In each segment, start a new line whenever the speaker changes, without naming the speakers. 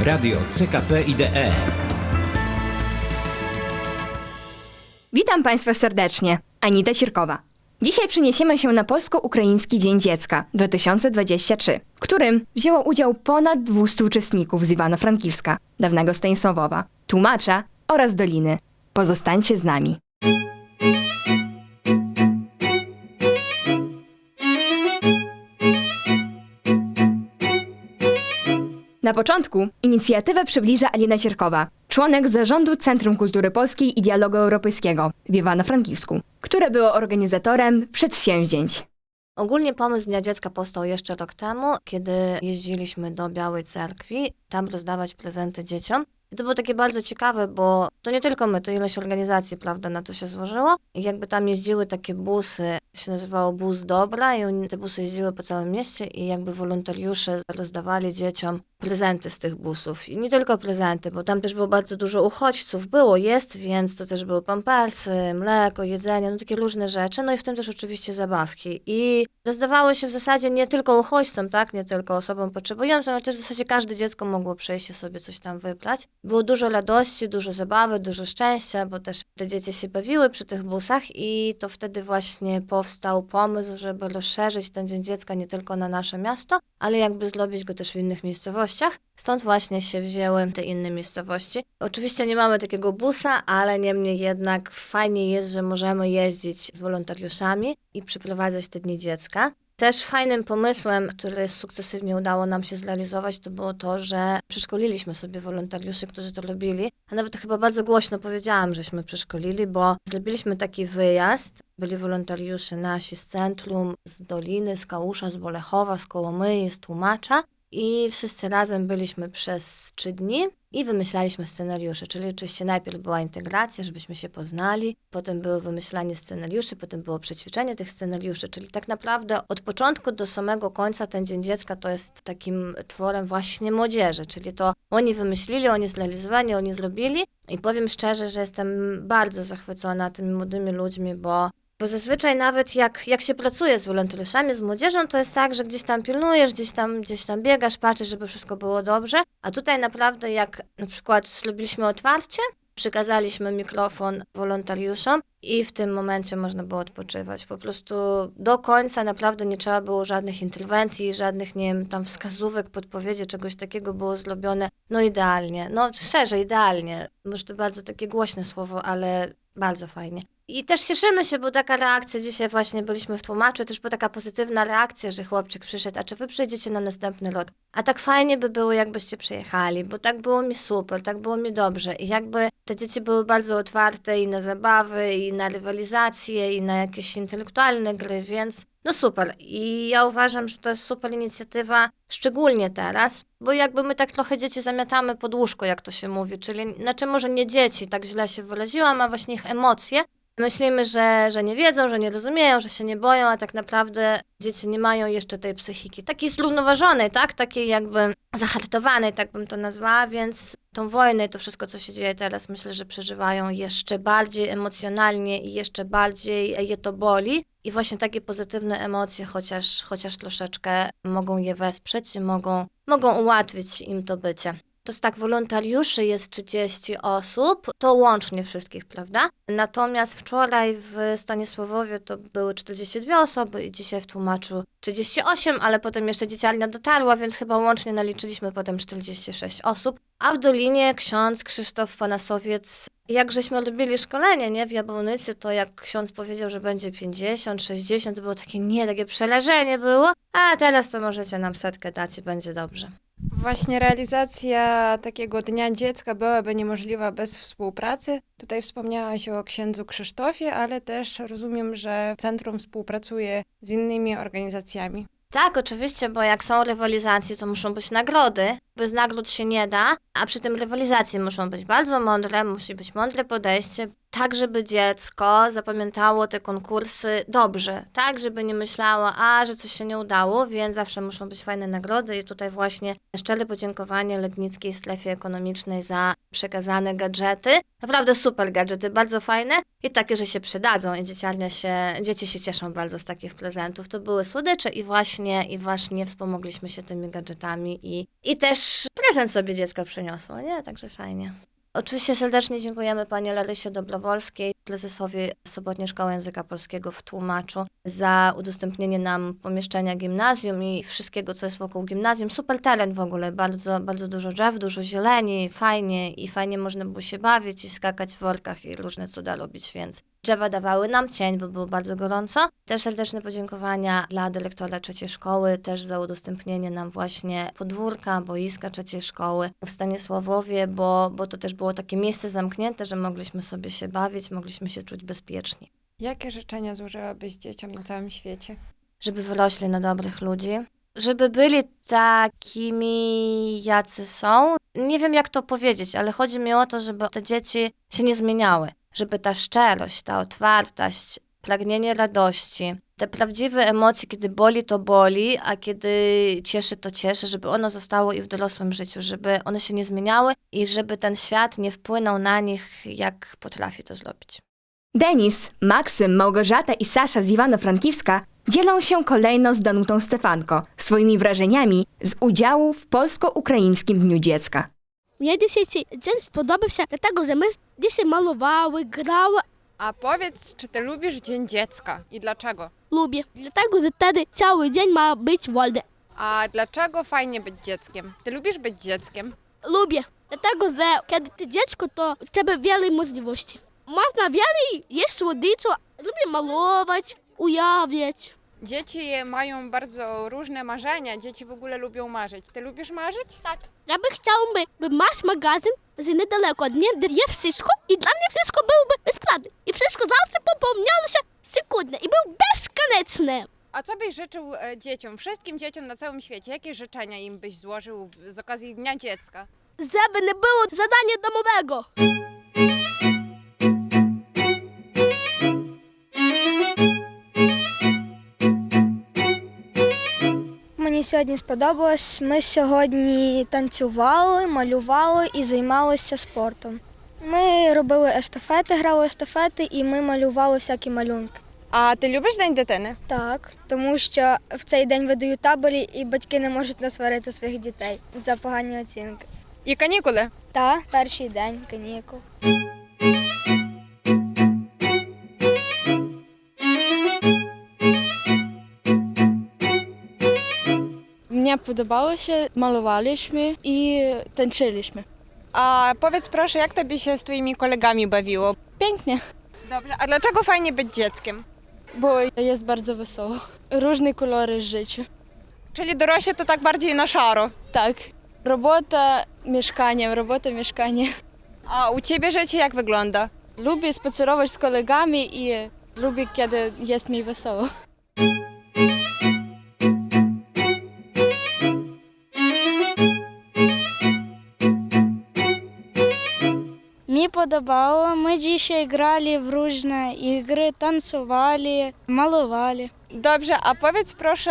Radio CKP IDE.
Witam Państwa serdecznie. Anita Sierkowa. Dzisiaj przeniesiemy się na Polsko-Ukraiński Dzień Dziecka 2023, w którym wzięło udział ponad 200 uczestników z Iwano-Frankiwska, dawnego Stanisławowa, tłumacza oraz Doliny. Pozostańcie z nami. Na początku inicjatywę przybliża Alina Sierkowa, członek zarządu Centrum Kultury Polskiej i Dialogu Europejskiego w Iwano-Frankiwsku, które było organizatorem przedsięwzięć.
Ogólnie pomysł Dnia Dziecka powstał jeszcze rok temu, kiedy jeździliśmy do Białej Cerkwi, tam rozdawać prezenty dzieciom. I to było takie bardzo ciekawe, bo to nie tylko my, to ileś organizacji, prawda, na to się złożyło. I jakby tam jeździły takie busy, się nazywało Bus Dobra i oni, te busy jeździły po całym mieście i jakby wolontariusze rozdawali dzieciom prezenty z tych busów. I nie tylko prezenty, bo tam też było bardzo dużo uchodźców. Było, jest, więc to też były pampersy, mleko, jedzenie, no takie różne rzeczy. No i w tym też oczywiście zabawki. I rozdawały się w zasadzie nie tylko uchodźcom, tak, nie tylko osobom potrzebującym, ale też w zasadzie każde dziecko mogło przejść i sobie coś tam wybrać. Było dużo radości, dużo zabawy, dużo szczęścia, bo też te dzieci się bawiły przy tych busach i to wtedy właśnie powstał pomysł, żeby rozszerzyć ten Dzień Dziecka nie tylko na nasze miasto, ale jakby zrobić go też w innych miejscowościach. Stąd właśnie się wzięły te inne miejscowości. Oczywiście nie mamy takiego busa, ale niemniej jednak fajnie jest, że możemy jeździć z wolontariuszami i przyprowadzać te dni dziecka. Też fajnym pomysłem, który sukcesywnie udało nam się zrealizować, to było to, że przeszkoliliśmy sobie wolontariuszy, którzy to robili. A nawet chyba bardzo głośno powiedziałam, żeśmy przeszkolili, bo zrobiliśmy taki wyjazd. Byli wolontariusze nasi z centrum, z Doliny, z Kałusza, z Bolechowa, z Kołomyi, z Tłumacza. I wszyscy razem byliśmy przez trzy dni i wymyślaliśmy scenariusze, czyli oczywiście najpierw była integracja, żebyśmy się poznali, potem było wymyślanie scenariuszy, potem było przećwiczenie tych scenariuszy, czyli tak naprawdę od początku do samego końca ten Dzień Dziecka to jest takim tworem właśnie młodzieży, czyli to oni wymyślili, oni zrealizowali, oni zrobili. I powiem szczerze, że jestem bardzo zachwycona tymi młodymi ludźmi, bo bo zazwyczaj nawet jak, jak się pracuje z wolontariuszami, z młodzieżą, to jest tak, że gdzieś tam pilnujesz, gdzieś tam, gdzieś tam biegasz, patrzysz, żeby wszystko było dobrze. A tutaj naprawdę jak na przykład zrobiliśmy otwarcie, przekazaliśmy mikrofon wolontariuszom i w tym momencie można było odpoczywać. Po prostu do końca naprawdę nie trzeba było żadnych interwencji, żadnych, nie wiem, tam wskazówek, podpowiedzi, czegoś takiego było zrobione, no idealnie. No szczerze, idealnie. Może to bardzo takie głośne słowo, ale bardzo fajnie. I też cieszymy się, bo taka reakcja, dzisiaj właśnie byliśmy w tłumaczu, też była taka pozytywna reakcja, że chłopczyk przyszedł, a czy wy przyjdziecie na następny rok? A tak fajnie by było, jakbyście przyjechali, bo tak było mi super, tak było mi dobrze i jakby te dzieci były bardzo otwarte i na zabawy, i na rywalizacje, i na jakieś intelektualne gry, więc no super. I ja uważam, że to jest super inicjatywa, szczególnie teraz, bo jakby my tak trochę dzieci zamiatamy pod łóżko, jak to się mówi, czyli znaczy może nie dzieci, tak źle się wyraziłam, a właśnie ich emocje. Myślimy, że, że nie wiedzą, że nie rozumieją, że się nie boją, a tak naprawdę dzieci nie mają jeszcze tej psychiki takiej zrównoważonej, tak? Takiej jakby zahartowanej, tak bym to nazwała, więc tą wojnę i to wszystko, co się dzieje teraz, myślę, że przeżywają jeszcze bardziej emocjonalnie i jeszcze bardziej je to boli. I właśnie takie pozytywne emocje, chociaż, chociaż troszeczkę mogą je wesprzeć mogą, mogą ułatwić im to bycie. To jest tak, wolontariuszy jest 30 osób, to łącznie wszystkich, prawda? Natomiast wczoraj w Stanisławowie to były 42 osoby i dzisiaj w tłumaczu 38, ale potem jeszcze dzieciarnia dotarła, więc chyba łącznie naliczyliśmy potem 46 osób. A w Dolinie ksiądz Krzysztof Panasowiec, jak żeśmy robili szkolenie, nie, w Jabłonicy, to jak ksiądz powiedział, że będzie 50, 60, to było takie nie, takie przeleżenie było, a teraz to możecie nam setkę dać i będzie dobrze.
Właśnie realizacja takiego Dnia Dziecka byłaby niemożliwa bez współpracy. Tutaj wspomniałaś o księdzu Krzysztofie, ale też rozumiem, że centrum współpracuje z innymi organizacjami.
Tak, oczywiście, bo jak są rywalizacje, to muszą być nagrody. Bez nagród się nie da, a przy tym rywalizacje muszą być bardzo mądre, musi być mądre podejście. tak, żeby dziecko zapamiętało te konkursy dobrze, tak, żeby nie myślało, a, że coś się nie udało, więc zawsze muszą być fajne nagrody i tutaj właśnie szczere podziękowanie Legnickiej Strefie Ekonomicznej za przekazane gadżety. Naprawdę super gadżety, bardzo fajne i takie, że się przydadzą i dzieciarnia się, dzieci się cieszą bardzo z takich prezentów. To były słodycze i właśnie, i właśnie wspomogliśmy się tymi gadżetami i, i też prezent sobie dziecko przyniosło, nie? Także fajnie. Oczywiście serdecznie dziękujemy pani Larysie Dobrowolskiej, prezesowi Sobotniej Szkoły Języka Polskiego w Tłumaczu za udostępnienie nam pomieszczenia gimnazjum i wszystkiego, co jest wokół gimnazjum. Super teren w ogóle, bardzo, bardzo dużo drzew, dużo zieleni, fajnie i fajnie można było się bawić i skakać w workach i różne cuda robić, więc drzewa dawały nam cień, bo było bardzo gorąco. Też serdeczne podziękowania dla dyrektora trzeciej szkoły, też za udostępnienie nam właśnie podwórka, boiska trzeciej szkoły w Stanisławowie, bo, bo to też było takie miejsce zamknięte, że mogliśmy sobie się bawić, mogliśmy się czuć bezpieczni.
Jakie życzenia złożyłabyś dzieciom na całym świecie?
Żeby wyrośli na dobrych ludzi, żeby byli takimi, jacy są. Nie wiem, jak to powiedzieć, ale chodzi mi o to, żeby te dzieci się nie zmieniały. Żeby ta szczerość, ta otwartość, pragnienie radości, te prawdziwe emocje, kiedy boli, to boli, a kiedy cieszy, to cieszy, żeby ono zostało i w dorosłym życiu, żeby one się nie zmieniały i żeby ten świat nie wpłynął na nich, jak potrafi to zrobić.
Denis, Maksym, Małgorzata i Sasza z Iwano-Frankiwska dzielą się kolejno z Danutą Stefanko swoimi wrażeniami z udziału w polsko-ukraińskim Dniu Dziecka.
Mnie dzisiejszy dzień spodobał się, dlatego że my dzisiaj malowały, grały.
A powiedz, czy ty lubisz Dzień Dziecka i dlaczego?
lubię. Dlatego że wtedy cały dzień ma być wolny.
A dlaczego fajnie być dzieckiem? Ty lubisz być dzieckiem?
Lubię. Dlatego, że kiedy ty dziecko, to w ciebie wiele możliwości. Można wiele jeść słodyczy, lubię malować, ujawiać.
Dzieci mają bardzo różne marzenia. Dzieci w ogóle lubią marzyć. Ty lubisz marzyć?
Tak. Ja bym chciał, by, by masz magazyn że niedaleko od mnie, gdzie wszystko i dla mnie wszystko byłoby bezpłatne. I wszystko zawsze popełniało się секундно, і був безконечне.
A co byś życzył e, dzieciom, wszystkim dzieciom na całym świecie? Jakie życzenia im byś złożył w, z okazji Dnia Dziecka?
Żeby не було задання домового.
Мені сьогодні сподобалось. Ми сьогодні танцювали, малювали і займалися спортом. Ми робили естафети, грали естафети і ми малювали всякі малюнки.
А ти любиш День дитини?
Так, тому що в цей день видають табелі, і батьки не можуть насварити своїх дітей за погані оцінки.
І канікули?
Та перший день канікул.
Mnie podobało się, malowaliśmy i tańczyliśmy.
A powiedz proszę, jak tobie się z twoimi kolegami bawiło?
Pięknie,
Dobrze, a dlaczego fajnie być dzieckiem?
bo jest bardzo wesoło. Różne kolory życia.
Czyli dorośli to tak bardziej na szaro.
Tak, robota mieszkaniem, robota mieszkanie.
A u ciebie życie jak wygląda?
Lubię spacerować z kolegami i lubię, kiedy jest mi wesoło.
podobało. My dzisiaj grali w różne gry, tancowali, malowali.
Dobrze, a powiedz proszę,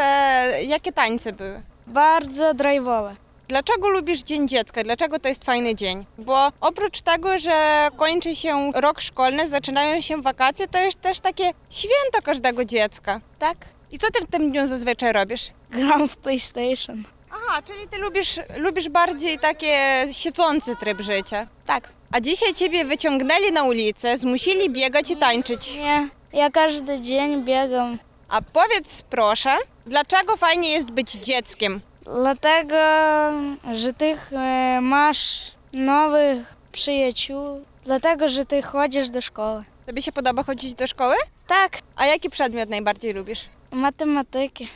jakie tańce były?
Bardzo drive'owe.
Dlaczego lubisz Dzień Dziecka? Dlaczego to jest fajny dzień? Bo oprócz tego, że kończy się rok szkolny, zaczynają się wakacje, to jest też takie święto każdego dziecka.
Tak?
I co ty w tym dniu zazwyczaj robisz?
Gram w PlayStation.
Aha, czyli ty lubisz, lubisz bardziej takie siedzący tryb życia.
Tak.
A dzisiaj ciebie wyciągnęli na ulicę, zmusili biegać i tańczyć.
Nie, ja każdy dzień biegam.
A powiedz proszę, dlaczego fajnie jest być dzieckiem?
Dlatego, że ty e, masz nowych przyjaciół, dlatego, że ty chodzisz do szkoły.
Tobie się podoba chodzić do szkoły?
Tak,
A jaki przedmiot najbardziej lubisz?
matematyki.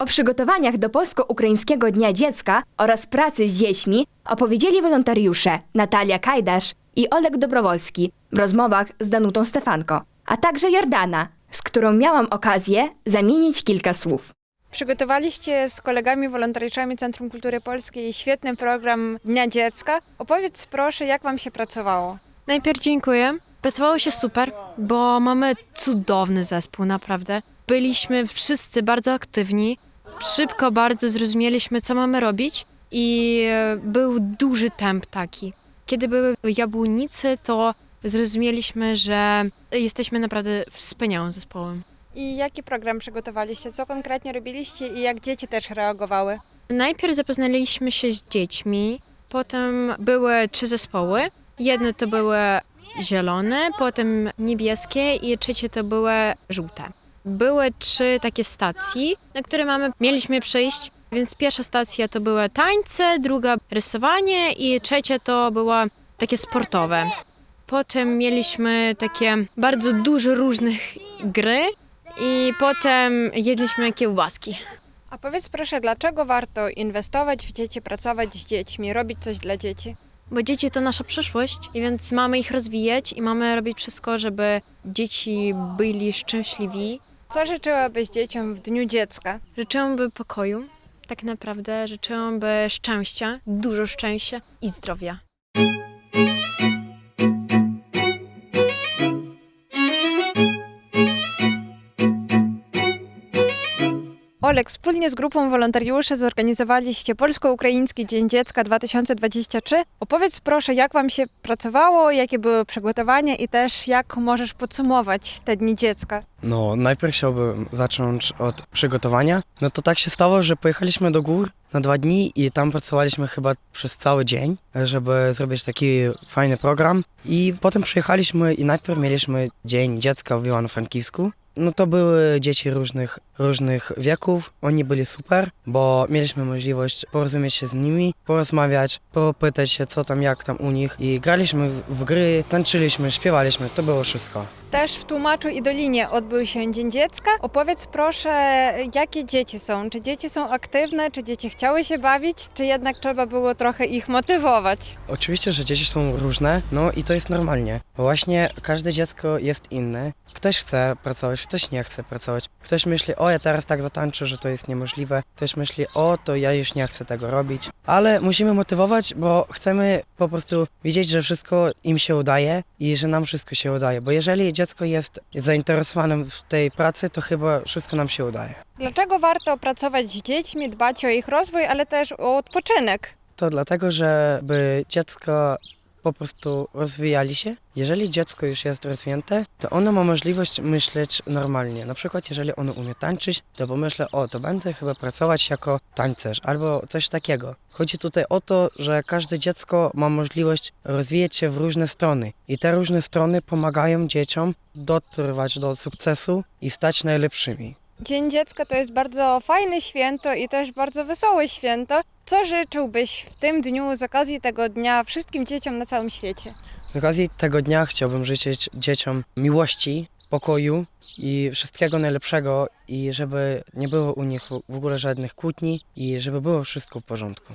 O przygotowaniach do Polsko-Ukraińskiego Dnia Dziecka oraz pracy z dziećmi opowiedzieli wolontariusze Natalia Kajdasz i Oleg Dobrowolski w rozmowach z Danutą Stefanko, a także Jordana, z którą miałam okazję zamienić kilka słów.
Przygotowaliście z kolegami wolontariuszami Centrum Kultury Polskiej świetny program Dnia Dziecka. Opowiedz proszę, jak wam się pracowało.
Najpierw dziękuję. Pracowało się super, bo mamy cudowny zespół, naprawdę. Byliśmy wszyscy bardzo aktywni, szybko bardzo zrozumieliśmy, co mamy robić i e, był duży temp taki. Kiedy były jabłonicy, to zrozumieliśmy, że jesteśmy naprawdę wspaniałym zespołem.
I jaki program przygotowaliście? Co konkretnie robiliście i jak dzieci też reagowały?
Najpierw zapoznaliśmy się z dziećmi, potem były trzy zespoły. Jedne to były zielone, potem niebieskie i trzecie to były żółte. Były trzy takie stacje, na które mamy, mieliśmy przyjść, więc pierwsza stacja to były tańce, druga rysowanie i trzecia to była takie sportowe. Potem mieliśmy takie bardzo dużo różnych gry i potem jedliśmy kiełbaski.
A powiedz proszę, dlaczego warto inwestować w dzieci, pracować z dziećmi, robić coś dla dzieci?
Bo dzieci to nasza przyszłość, więc mamy ich rozwijać i mamy robić wszystko, żeby dzieci byli szczęśliwi.
Co życzyłabyś dzieciom w Dniu Dziecka?
Życzyłabym pokoju, tak naprawdę życzyłabym szczęścia, dużo szczęścia i zdrowia.
Olek, wspólnie z grupą wolontariuszy zorganizowaliście Polsko-Ukraiński Dzień Dziecka 2023. Opowiedz proszę, jak Wam się pracowało, jakie były przygotowania i też jak możesz podsumować te Dni Dziecka.
No, najpierw chciałbym zacząć od przygotowania. No to tak się stało, że pojechaliśmy do gór na dwa dni i tam pracowaliśmy chyba przez cały dzień, żeby zrobić taki fajny program. I potem przyjechaliśmy i najpierw mieliśmy Dzień Dziecka w Iwano-Frankiwsku. No to były dzieci różnych, różnych wieków. Oni byli super, bo mieliśmy możliwość porozumieć się z nimi, porozmawiać, popytać się co tam, jak tam u nich. I graliśmy w, w gry, tańczyliśmy, śpiewaliśmy, to było wszystko.
Też w Tłumaczu i Dolinie odbył się Dzień Dziecka. Opowiedz proszę, jakie dzieci są? Czy dzieci są aktywne? Czy dzieci chciały się bawić? Czy jednak trzeba było trochę ich motywować?
Oczywiście, że dzieci są różne, no i to jest normalnie. Właśnie każde dziecko jest inne. Ktoś chce pracować, ktoś nie chce pracować. Ktoś myśli, o ja teraz tak zatańczę, że to jest niemożliwe. Ktoś myśli, o to ja już nie chcę tego robić. Ale musimy motywować, bo chcemy po prostu widzieć, że wszystko im się udaje i że nam wszystko się udaje. Bo jeżeli dziecko jest zainteresowane w tej pracy, to chyba wszystko nam się udaje.
Dlaczego warto pracować z dziećmi, dbać o ich rozwój, ale też o odpoczynek?
To dlatego, żeby dziecko po prostu rozwijali się. Jeżeli dziecko już jest rozwinięte, to ono ma możliwość myśleć normalnie. Na przykład, jeżeli ono umie tańczyć, to pomyślę, o, to będę chyba pracować jako tańcerz albo coś takiego. Chodzi tutaj o to, że każde dziecko ma możliwość rozwijać się w różne strony i te różne strony pomagają dzieciom dotrwać do sukcesu i stać najlepszymi.
Dzień Dziecka to jest bardzo fajne święto i też bardzo wesołe święto. Co życzyłbyś w tym dniu, z okazji tego dnia, wszystkim dzieciom na całym świecie?
Z okazji tego dnia chciałbym życzyć dzieciom miłości, pokoju i wszystkiego najlepszego i żeby nie było u nich w ogóle żadnych kłótni i żeby było wszystko w porządku.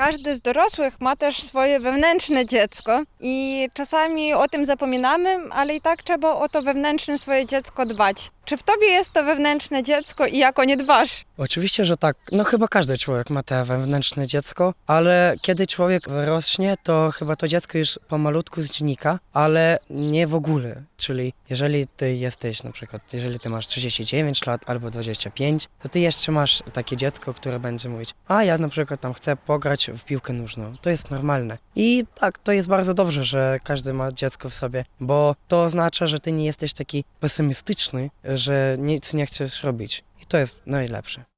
Każdy z dorosłych ma też swoje wewnętrzne dziecko i czasami o tym zapominamy, ale i tak trzeba o to wewnętrzne swoje dziecko dbać. Czy w tobie jest to wewnętrzne dziecko i jak o nie dbasz?
Oczywiście, że tak. No chyba każdy człowiek ma te wewnętrzne dziecko, ale kiedy człowiek rośnie, to chyba to dziecko już pomalutku znika, ale nie w ogóle. Czyli jeżeli ty jesteś na przykład, jeżeli ty masz 39 lat albo 25, to ty jeszcze masz takie dziecko, które będzie mówić, a ja na przykład tam chcę pograć w piłkę nóżną. To jest normalne. I tak, to jest bardzo dobrze, że każdy ma dziecko w sobie, bo to oznacza, że ty nie jesteś taki pesymistyczny, że nic nie chcesz robić. I to jest najlepsze.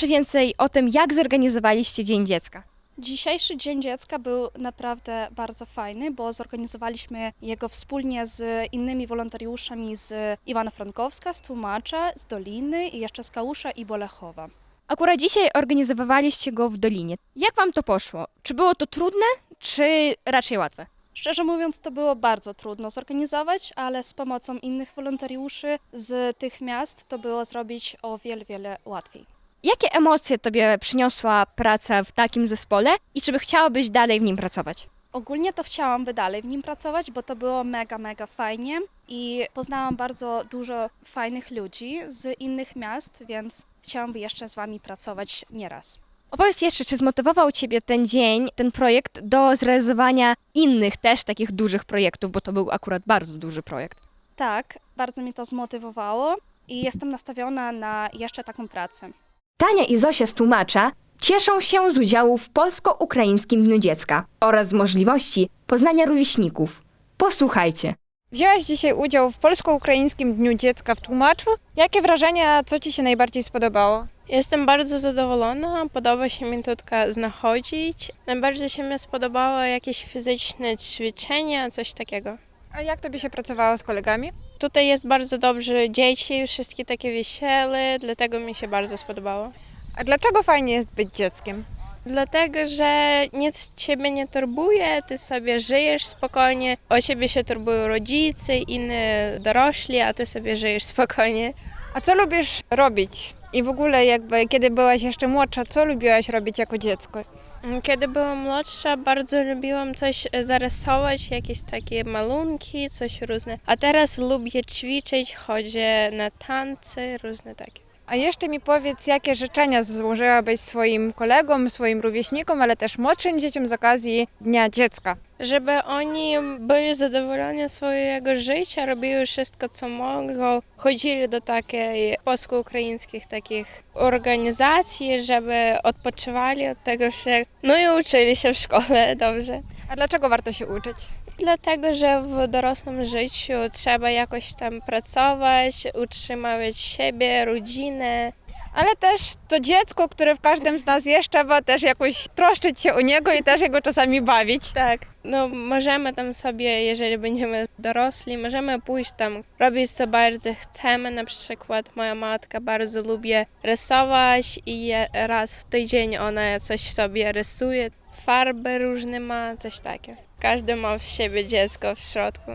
Proszę więcej o tym, jak zorganizowaliście Dzień Dziecka.
Dzisiejszy Dzień Dziecka był naprawdę bardzo fajny, bo zorganizowaliśmy jego wspólnie z innymi wolontariuszami z Iwano-Frankowska, z Tłumacza, z Doliny i jeszcze z Kałusza i Bolechowa.
Akurat dzisiaj organizowaliście go w Dolinie. Jak wam to poszło? Czy było to trudne, czy raczej łatwe?
Szczerze mówiąc, to było bardzo trudno zorganizować, ale z pomocą innych wolontariuszy z tych miast to było zrobić o wiele, wiele łatwiej.
Jakie emocje tobie przyniosła praca w takim zespole i czy by chciałabyś dalej w nim pracować?
Ogólnie to chciałam dalej w nim pracować, bo to było mega, mega fajnie i poznałam bardzo dużo fajnych ludzi z innych miast, więc chciałam jeszcze z Wami pracować nieraz.
Opowiedz jeszcze, czy zmotywował Ciebie ten dzień, ten projekt do zrealizowania innych też takich dużych projektów, bo to był akurat bardzo duży projekt.
Tak, bardzo mnie to zmotywowało i jestem nastawiona na jeszcze taką pracę.
Tania i Zosia z tłumacza cieszą się z udziału w Polsko-Ukraińskim Dniu Dziecka oraz z możliwości poznania rówieśników. Posłuchajcie.
Wzięłaś dzisiaj udział w Polsko-Ukraińskim Dniu Dziecka w Tłumaczu. Jakie wrażenia, co Ci się najbardziej spodobało?
Jestem bardzo zadowolona, podoba się mi tutaj znachodzić. Najbardziej się mi spodobało jakieś fizyczne ćwiczenia, coś takiego.
A jak Tobie się pracowało z kolegami?
Tutaj jest bardzo dobrze dzieci, wszystkie takie wesele, dlatego mi się bardzo spodobało.
A dlaczego fajnie jest być dzieckiem?
Dlatego, że nic ciebie nie turbuje, ty sobie żyjesz spokojnie, o ciebie się turbują rodzice, inni dorośli, a ty sobie żyjesz spokojnie.
A co lubisz robić? I w ogóle jakby, kiedy byłaś jeszcze młodsza, co lubiłaś robić jako dziecko?
Kiedy byłam młodsza, bardzo lubiłam coś zarysować, jakieś takie malunki, coś różne. A teraz lubię ćwiczyć, chodzę na tańce, różne takie.
A jeszcze mi powiedz, jakie życzenia złożyłabyś swoim kolegom, swoim rówieśnikom, ale też młodszym dzieciom z okazji Dnia Dziecka?
Żeby oni byli zadowoleni swojego życia, robili wszystko, co mogą, chodzili do takiej polsko-ukraińskich takich organizacji, żeby odpoczywali od tego wszystkiego, no i uczyli się w szkole dobrze.
A dlaczego warto się uczyć?
Dlatego, że w dorosłym życiu trzeba jakoś tam pracować, utrzymywać siebie, rodzinę.
Ale też to dziecko, które w każdym z nas jest, trzeba też jakoś troszczyć się o niego i też jego czasami bawić.
Tak, no możemy tam sobie, jeżeli będziemy dorośli, możemy pójść tam, robić co bardzo chcemy. Na przykład moja matka bardzo lubi rysować i raz w tydzień ona coś sobie rysuje, farby różne ma, coś takie. Każdy ma w siebie dziecko w środku.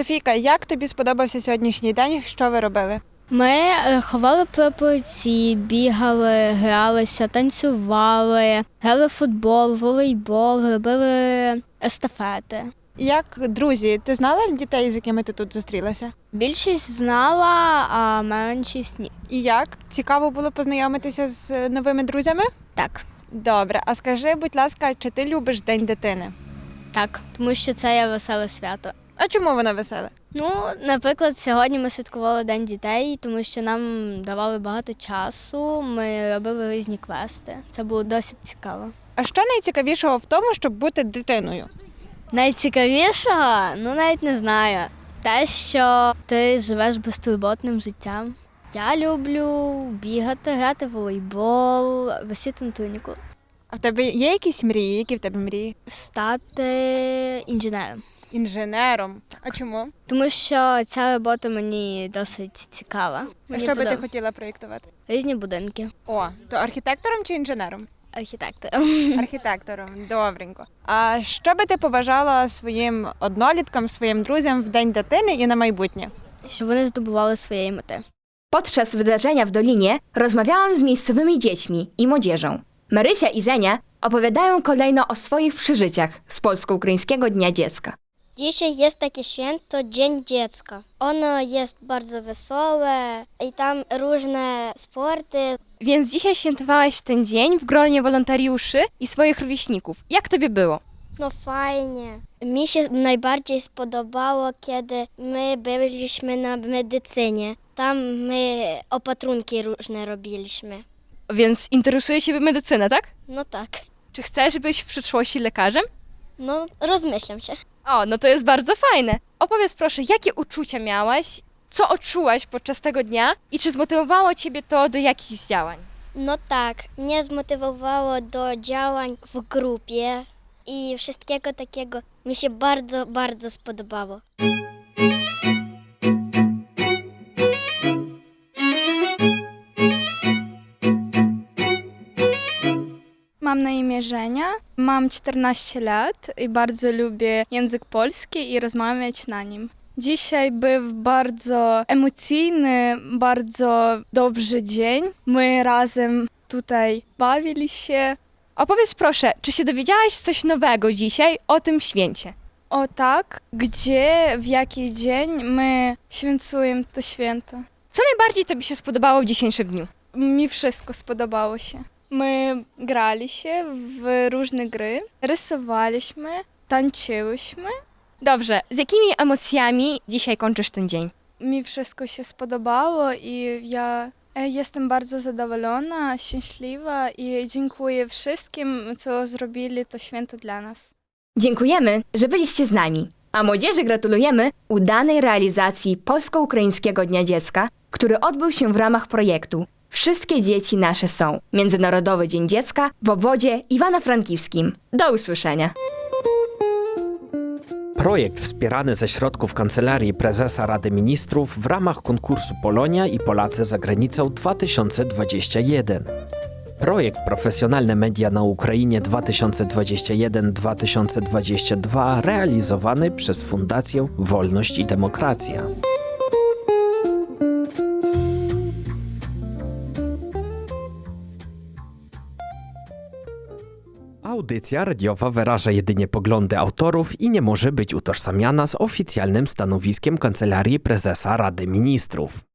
Софійка, як тобі сподобався сьогоднішній день? Що ви робили?
Ми е, ховали прапорці, бігали, гралися, танцювали, грали в футбол, волейбол, робили естафети.
Як друзі, ти знала дітей, з якими ти тут зустрілася?
Більшість знала, а меншість ні.
І як? Цікаво було познайомитися з е, новими друзями?
Так,
Добре, а скажи, будь ласка, чи ти любиш День дитини?
так, тому що це є веселе свято.
А чому воно веселе?
Ну, наприклад, сьогодні ми святкували День дітей, тому що нам давали багато часу. Ми робили різні квести. Це було досить цікаво.
А що найцікавішого в тому, щоб бути дитиною?
Найцікавішого, ну навіть не знаю. Те, що ти живеш безтурботним життям. Я люблю бігати, грати в волейбол, висіти на туніку,
А в тебе є якісь мрії? Які в тебе мрії?
стати інженером.
Інженером. А чому?
Тому що ця робота мені досить цікава.
А
Мені
що би ти хотіла проєктувати?
Різні будинки,
О, то архітектором чи інженером?
архітектором.
Архітектором, добренько. А що би ти побажала своїм одноліткам, своїм друзям в День дитини і на майбутнє?
Щоб вони здобували своєї мети.
Podczas wydarzenia w Dolinie rozmawiałam z miejscowymi dziećmi i młodzieżą. Marysia i Żenia opowiadają kolejno o swoich przeżyciach z Polsko-Ukraińskiego Dnia Dziecka.
Dzisiaj jest takie święto Dzień Dziecka. Ono jest bardzo wesołe i tam różne sporty.
Więc dzisiaj świętowałaś ten dzień w gronie wolontariuszy i swoich rówieśników. Jak tobie było?
No fajnie. Mi się najbardziej spodobało, kiedy my byliśmy na medycynie. Tam my opatrunki różne robiliśmy.
Więc interesuje się medycyna, tak?
No tak.
Czy chcesz być w przyszłości lekarzem?
No rozmyślam się.
O, no to jest bardzo fajne. Opowiedz proszę, jakie uczucia miałaś, co odczułaś podczas tego dnia i czy zmotywowało ciebie to do jakichś działań?
No tak, mnie zmotywowało do działań w grupie i wszystkiego takiego mi się bardzo, bardzo spodobało.
Żenia, mam 14 lat i bardzo lubię język polski i rozmawiać na nim. Dzisiaj był bardzo emocjonalny, bardzo dobry dzień. My razem tutaj bawili się.
Opowiedz proszę, czy się dowiedziałaś coś nowego dzisiaj o tym święcie?
O tak, gdzie, w jaki dzień my święcujemy to święto.
Co najbardziej Tobie się spodobało w dzisiejszym dniu?
Mi wszystko spodobało się. My grali się w różne gry, rysowaliśmy, tańczyłyśmy.
Dobrze, z jakimi emocjami dzisiaj kończysz ten dzień?
Mi wszystko się spodobało i ja e, jestem bardzo zadowolona, szczęśliwa i dziękuję wszystkim, co zrobili to święto dla nas.
Dziękujemy, że byliście z nami. A młodzieży gratulujemy udanej realizacji Polsko-Ukraińskiego Dnia Dziecka, który odbył się w ramach projektu Wszystkie dzieci nasze są. Międzynarodowy Dzień Dziecka w obwodzie Iwana-Frankiwskim. Do usłyszenia.
Projekt wspierany ze środków Kancelarii Prezesa Rady Ministrów w ramach konkursu Polonia i Polacy za granicą 2021. Projekt Profesjonalne Media na Ukrainie 2021-2022 realizowany przez Fundację Wolność i Demokracja. Audycja radiowa wyraża jedynie poglądy autorów i nie może być utożsamiana z oficjalnym stanowiskiem Kancelarii Prezesa Rady Ministrów.